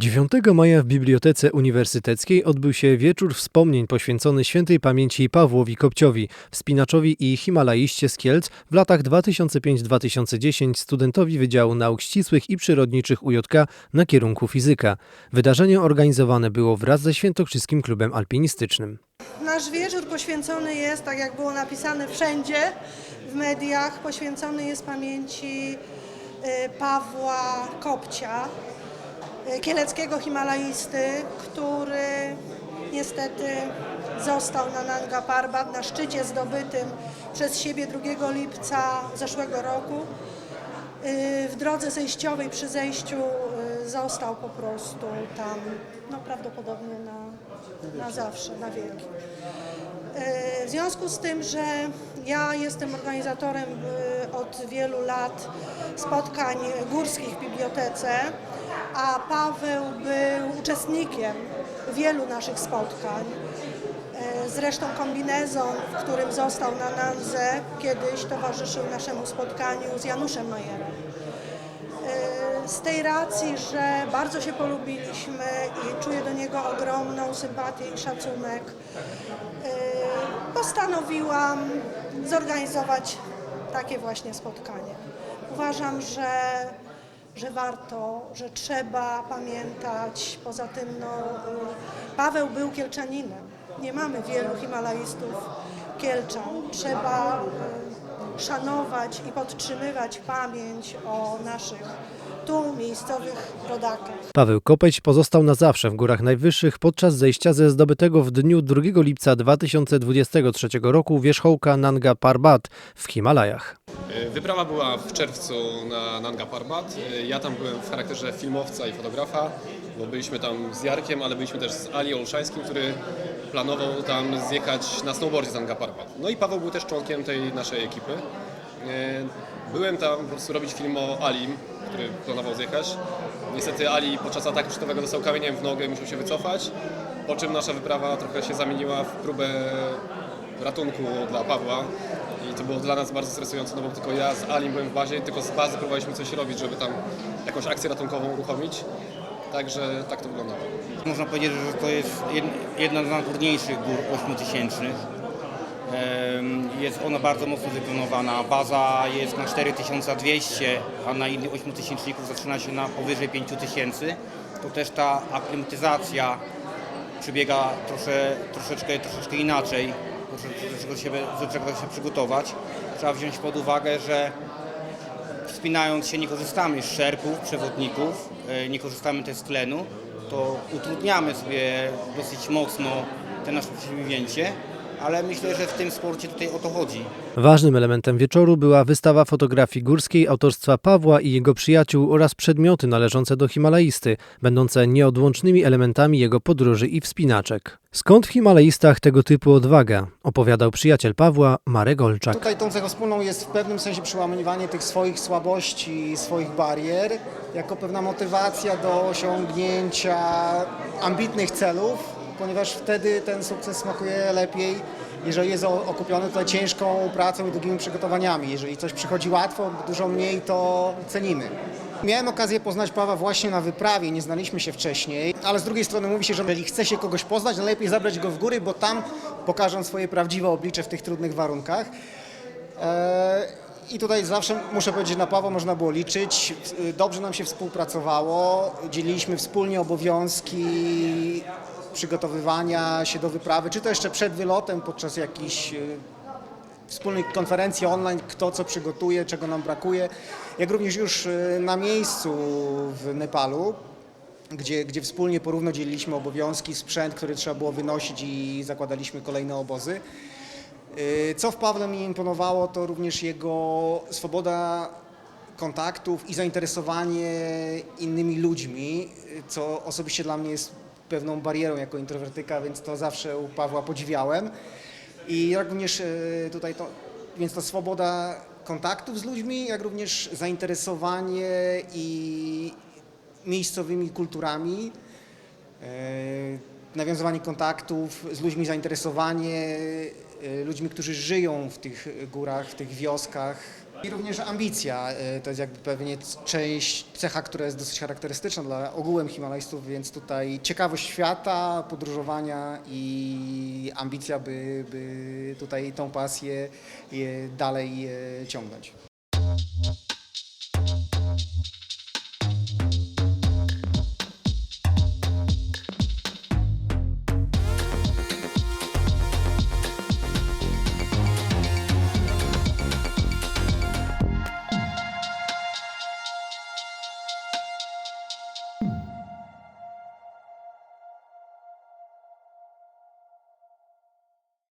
9 maja w Bibliotece Uniwersyteckiej odbył się wieczór wspomnień poświęcony świętej pamięci Pawłowi Kopciowi, wspinaczowi i himalaiście z Kielc w latach 2005-2010 studentowi Wydziału Nauk Ścisłych i Przyrodniczych UJK na kierunku fizyka. Wydarzenie organizowane było wraz ze Świętokrzyskim Klubem Alpinistycznym. Nasz wieczór poświęcony jest, tak jak było napisane wszędzie w mediach, poświęcony jest pamięci y, Pawła Kopcia, kieleckiego himalaisty, który niestety został na Nanga Parbat na szczycie zdobytym przez siebie 2 lipca zeszłego roku. Y, W drodze zejściowej przy zejściu y, został po prostu tam, no prawdopodobnie na, na zawsze, na wieki. Y, W związku z tym, że ja jestem organizatorem y, od wielu lat spotkań górskich w bibliotece, a Paweł był uczestnikiem wielu naszych spotkań. Y, Zresztą kombinezon, w którym został na Nandze, kiedyś towarzyszył naszemu spotkaniu z Januszem Majerem. Z tej racji, że bardzo się polubiliśmy i czuję do niego ogromną sympatię i szacunek, postanowiłam zorganizować takie właśnie spotkanie. Uważam, że, że warto, że trzeba pamiętać. Poza tym, no, y, Paweł był Kielczaninem. Nie mamy wielu himalaistów Kielczan. Trzeba y, szanować i podtrzymywać pamięć o naszych tu miejscowych rodakach. Paweł Kopeć pozostał na zawsze w górach najwyższych podczas zejścia ze zdobytego w dniu 2 lipca 2023 roku wierzchołka Nanga Parbat w Himalajach. Wyprawa była w czerwcu na Nanga Parbat. Ja tam byłem w charakterze filmowca i fotografa, bo byliśmy tam z Jarkiem, ale byliśmy też z Ali Olszańskim, który planował tam zjechać na snowboardzie z Nanga Parbat. No i Paweł był też członkiem tej naszej ekipy. Byłem tam po prostu robić film o Alim, który planował zjechać. Niestety Ali podczas ataku szczytowego dostał kamieniem w nogę i musiał się wycofać, po czym nasza wyprawa trochę się zamieniła w próbę ratunku dla Pawła. I to było dla nas bardzo stresujące, no bo tylko ja z Alim byłem w bazie tylko z bazy próbowaliśmy coś robić, żeby tam jakąś akcję ratunkową uruchomić. Także tak to wyglądało. Można powiedzieć, że to jest jed- jedna z najtrudniejszych gór 8000. Jest ona bardzo mocno wyplanowana. Baza jest na 4200, a na innych 8000 zaczyna się na powyżej 5000. To też ta aklimatyzacja przebiega trosze, troszeczkę, troszeczkę inaczej. Do czego się, do czego się przygotować. Trzeba wziąć pod uwagę, że wspinając się nie korzystamy z szerpów, przewodników, e, nie korzystamy też z tlenu, to utrudniamy sobie dosyć mocno te nasze przedsięwzięcie, ale myślę, że w tym sporcie tutaj o to chodzi. Ważnym elementem wieczoru była wystawa fotografii górskiej autorstwa Pawła i jego przyjaciół oraz przedmioty należące do himalaisty, będące nieodłącznymi elementami jego podróży i wspinaczek. Skąd w himalaistach tego typu odwaga? Opowiadał przyjaciel Pawła Marek Olczak. Tutaj tą cechą wspólną jest w pewnym sensie przełamywanie tych swoich słabości, swoich barier, jako pewna motywacja do osiągnięcia ambitnych celów, ponieważ wtedy ten sukces smakuje lepiej, jeżeli jest okupiony tutaj ciężką pracą i długimi przygotowaniami. Jeżeli coś przychodzi łatwo, dużo mniej to cenimy. Miałem okazję poznać Pawła właśnie na wyprawie, nie znaliśmy się wcześniej, ale z drugiej strony mówi się, że jeżeli chce się kogoś poznać, najlepiej zabrać go w góry, bo tam pokażą swoje prawdziwe oblicze w tych trudnych warunkach. E, I tutaj zawsze muszę powiedzieć, na Pawła można było liczyć. Dobrze nam się współpracowało, dzieliliśmy wspólnie obowiązki przygotowywania się do wyprawy, czy to jeszcze przed wylotem, podczas jakichś y, wspólnej konferencji online, kto co przygotuje, czego nam brakuje, jak również już y, na miejscu w Nepalu, gdzie, gdzie wspólnie porówno dzieliliśmy obowiązki, sprzęt, który trzeba było wynosić i zakładaliśmy kolejne obozy. Y, Co w Pawle mi imponowało, to również jego swoboda kontaktów i zainteresowanie innymi ludźmi, y, co osobiście dla mnie jest pewną barierą jako introwertyka, więc to zawsze u Pawła podziwiałem. I również y, tutaj to, więc to swoboda kontaktów z ludźmi, jak również zainteresowanie i miejscowymi kulturami, nawiązywanie kontaktów z ludźmi, zainteresowanie ludźmi, którzy żyją w tych górach, w tych wioskach, I również ambicja y, to jest jakby pewnie część, cecha, która jest dosyć charakterystyczna dla ogółem himalajstów, więc tutaj ciekawość świata, podróżowania i ambicja, by, by tutaj tą pasję y, dalej y, ciągnąć.